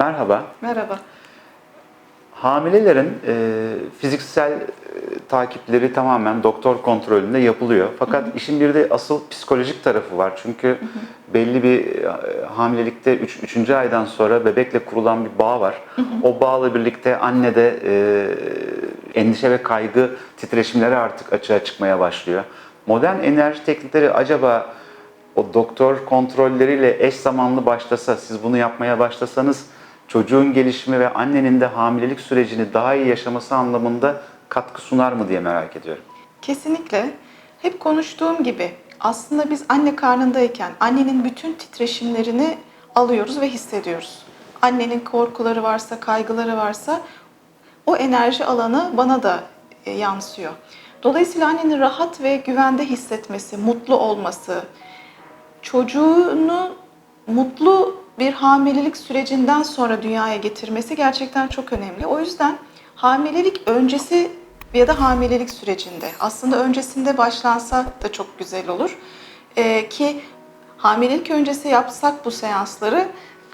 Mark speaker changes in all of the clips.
Speaker 1: Merhaba.
Speaker 2: Merhaba.
Speaker 1: Hamilelerin e, fiziksel e, takipleri tamamen doktor kontrolünde yapılıyor. Fakat işin bir de asıl psikolojik tarafı var. Çünkü belli bir e, hamilelikte 3. Üç, üçüncü aydan sonra bebekle kurulan bir bağ var. O bağla birlikte annede e, endişe ve kaygı titreşimleri artık açığa çıkmaya başlıyor. Modern enerji teknikleri acaba o doktor kontrolleriyle eş zamanlı başlasa, siz bunu yapmaya başlasanız çocuğun gelişimi ve annenin de hamilelik sürecini daha iyi yaşaması anlamında katkı sunar mı diye merak ediyorum.
Speaker 2: Kesinlikle hep konuştuğum gibi aslında biz anne karnındayken annenin bütün titreşimlerini alıyoruz ve hissediyoruz. Annenin korkuları varsa, kaygıları varsa o enerji alanı bana da e, yansıyor. Dolayısıyla annenin rahat ve güvende hissetmesi, mutlu olması, çocuğunu mutlu bir hamilelik sürecinden sonra dünyaya getirmesi gerçekten çok önemli. O yüzden hamilelik öncesi ya da hamilelik sürecinde aslında öncesinde başlansa da çok güzel olur. Ee, ki hamilelik öncesi yapsak bu seansları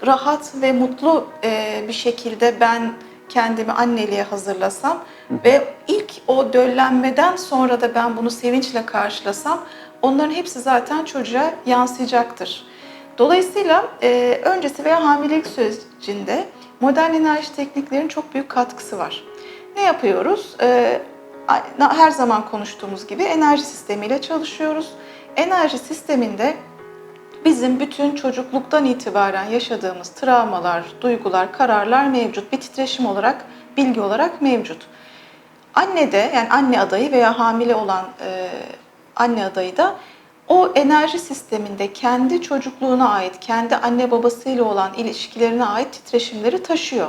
Speaker 2: rahat ve mutlu e, bir şekilde ben kendimi anneliğe hazırlasam ve ilk o döllenmeden sonra da ben bunu sevinçle karşılasam onların hepsi zaten çocuğa yansıyacaktır. Dolayısıyla e, öncesi veya hamilelik sürecinde modern enerji tekniklerinin çok büyük katkısı var. Ne yapıyoruz? E, her zaman konuştuğumuz gibi enerji sistemiyle çalışıyoruz. Enerji sisteminde bizim bütün çocukluktan itibaren yaşadığımız travmalar, duygular, kararlar mevcut. Bir titreşim olarak, bilgi olarak mevcut. Anne de yani anne adayı veya hamile olan e, anne adayı da o enerji sisteminde kendi çocukluğuna ait, kendi anne babasıyla olan ilişkilerine ait titreşimleri taşıyor.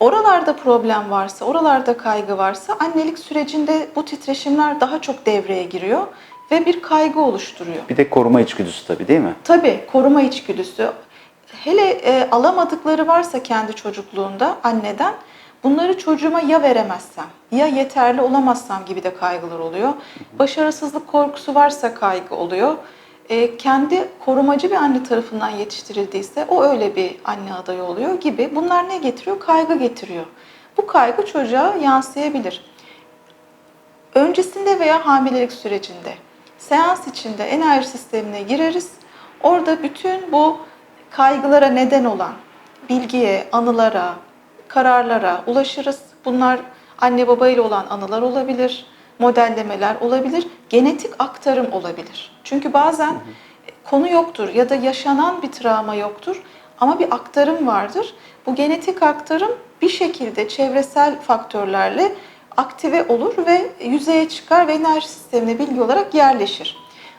Speaker 2: Oralarda problem varsa, oralarda kaygı varsa annelik sürecinde bu titreşimler daha çok devreye giriyor ve bir kaygı oluşturuyor.
Speaker 1: Bir de koruma içgüdüsü tabii değil mi?
Speaker 2: Tabii koruma içgüdüsü. Hele e, alamadıkları varsa kendi çocukluğunda anneden bunları çocuğuma ya veremezsem, ya yeterli olamazsam gibi de kaygılar oluyor. Başarısızlık korkusu varsa kaygı oluyor. E, kendi korumacı bir anne tarafından yetiştirildiyse o öyle bir anne adayı oluyor gibi. Bunlar ne getiriyor? Kaygı getiriyor. Bu kaygı çocuğa yansıyabilir. Öncesinde veya hamilelik sürecinde seans içinde enerji sistemine gireriz. Orada bütün bu kaygılara neden olan bilgiye, anılara, kararlara ulaşırız. Bunlar anne baba ile olan anılar olabilir, modellemeler olabilir, genetik aktarım olabilir. Çünkü bazen konu yoktur ya da yaşanan bir travma yoktur ama bir aktarım vardır. Bu genetik aktarım bir şekilde çevresel faktörlerle aktive olur ve yüzeye çıkar ve enerji sistemine bilgi olarak yerleşir.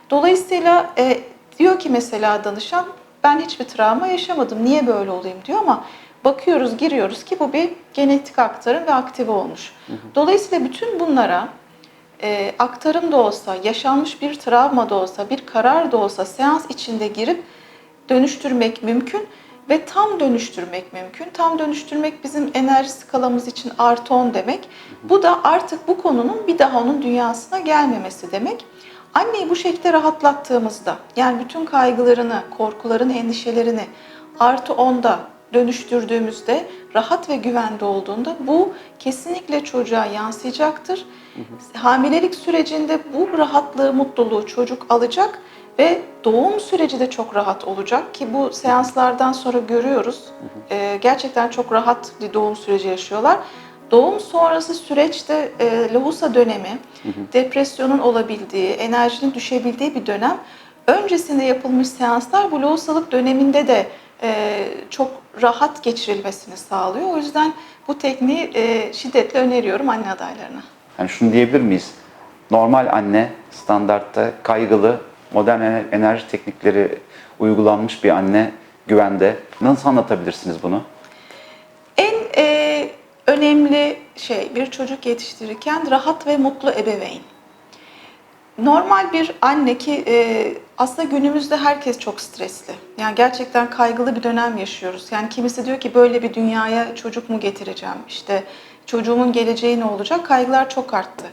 Speaker 2: Dolayısıyla e, diyor ki mesela danışan ben hiçbir travma yaşamadım niye böyle olayım diyor ama bakıyoruz giriyoruz ki bu bir genetik aktarım ve aktive olmuş. Dolayısıyla bütün bunlara e, aktarım da olsa, yaşanmış bir travma da olsa, bir karar da olsa seans içinde girip dönüştürmek mümkün ve tam dönüştürmek mümkün. Tam dönüştürmek bizim enerji skalamız için artı 10 demek. Bu da artık bu konunun bir daha onun dünyasına gelmemesi demek. Anneyi bu şekilde rahatlattığımızda, yani bütün kaygılarını, korkularını, endişelerini artı 10'da dönüştürdüğümüzde, rahat ve güvende olduğunda bu kesinlikle çocuğa yansıyacaktır. Hamilelik sürecinde bu rahatlığı, mutluluğu çocuk alacak ve doğum süreci de çok rahat olacak ki bu seanslardan sonra görüyoruz. Ee, gerçekten çok rahat bir doğum süreci yaşıyorlar. Doğum sonrası süreçte e, lohusa dönemi, depresyonun olabildiği, enerjinin düşebildiği bir dönem. Öncesinde yapılmış seanslar bu lohusalık döneminde de e, çok rahat geçirilmesini sağlıyor. O yüzden bu tekniği e, şiddetle öneriyorum anne adaylarına.
Speaker 1: Yani şunu diyebilir miyiz? Normal anne standartta kaygılı, modern enerji teknikleri uygulanmış bir anne güvende. Nasıl anlatabilirsiniz bunu?
Speaker 2: En e, önemli şey bir çocuk yetiştirirken rahat ve mutlu ebeveyn. Normal bir anne ki e, aslında günümüzde herkes çok stresli. Yani gerçekten kaygılı bir dönem yaşıyoruz. Yani kimisi diyor ki böyle bir dünyaya çocuk mu getireceğim? İşte çocuğumun geleceği ne olacak? Kaygılar çok arttı.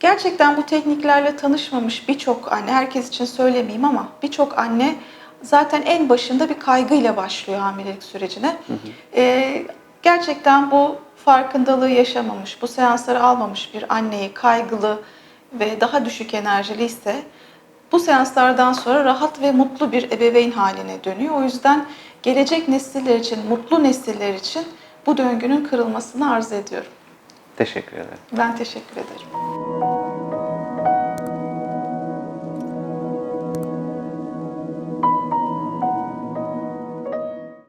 Speaker 2: Gerçekten bu tekniklerle tanışmamış birçok anne, herkes için söylemeyeyim ama birçok anne zaten en başında bir kaygıyla başlıyor hamilelik sürecine. Ee, gerçekten bu farkındalığı yaşamamış, bu seansları almamış bir anneyi kaygılı ve daha düşük enerjili ise bu seanslardan sonra rahat ve mutlu bir ebeveyn haline dönüyor. O yüzden gelecek nesiller için, mutlu nesiller için bu döngünün kırılmasını arz ediyorum.
Speaker 1: Teşekkür ederim.
Speaker 2: Ben teşekkür ederim.